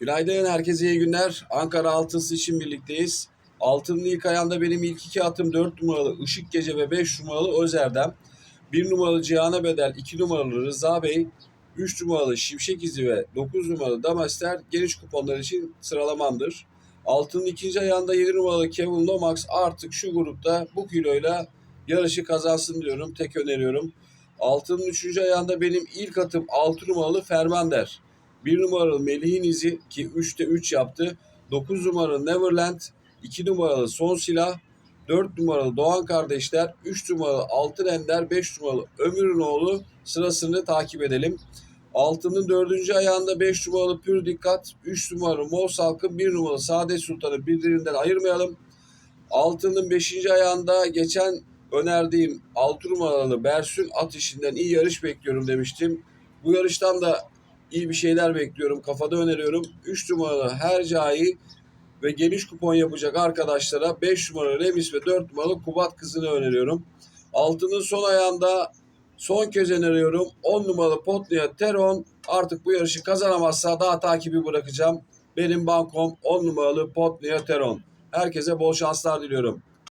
Günaydın, herkese iyi günler. Ankara Altısı için birlikteyiz. Altının ilk ayağında benim ilk iki atım 4 numaralı Işık Gece ve 5 numaralı Özer'den. 1 numaralı Cihan'a Bedel, 2 numaralı Rıza Bey, 3 numaralı Şimşek İzi ve 9 numaralı Damaster geniş kuponlar için sıralamamdır. Altının ikinci ayağında 7 numaralı Kevin Lomax artık şu grupta bu kiloyla yarışı kazansın diyorum. Tek öneriyorum. Altının üçüncü ayağında benim ilk atım 6 numaralı Fermander. 1 numaralı Melih'in izi ki 3'te 3 yaptı. 9 numaralı Neverland, 2 numaralı Son Silah, 4 numaralı Doğan Kardeşler, 3 numaralı Altın Ender, 5 numaralı Ömür'ün oğlu sırasını takip edelim. Altının dördüncü ayağında 5 numaralı Pür Dikkat, 3 numaralı Mor Salkın, 1 numaralı Saadet Sultan'ı birbirinden ayırmayalım. Altının 5. ayağında geçen önerdiğim 6 numaralı Bersün at işinden iyi yarış bekliyorum demiştim. Bu yarıştan da iyi bir şeyler bekliyorum. Kafada öneriyorum. 3 numaralı Hercai ve geniş kupon yapacak arkadaşlara 5 numaralı Remis ve 4 numaralı Kubat kızını öneriyorum. Altının son ayağında son kez öneriyorum. 10 numaralı Potnia Teron artık bu yarışı kazanamazsa daha takibi bırakacağım. Benim bankom 10 numaralı Potnia Teron. Herkese bol şanslar diliyorum.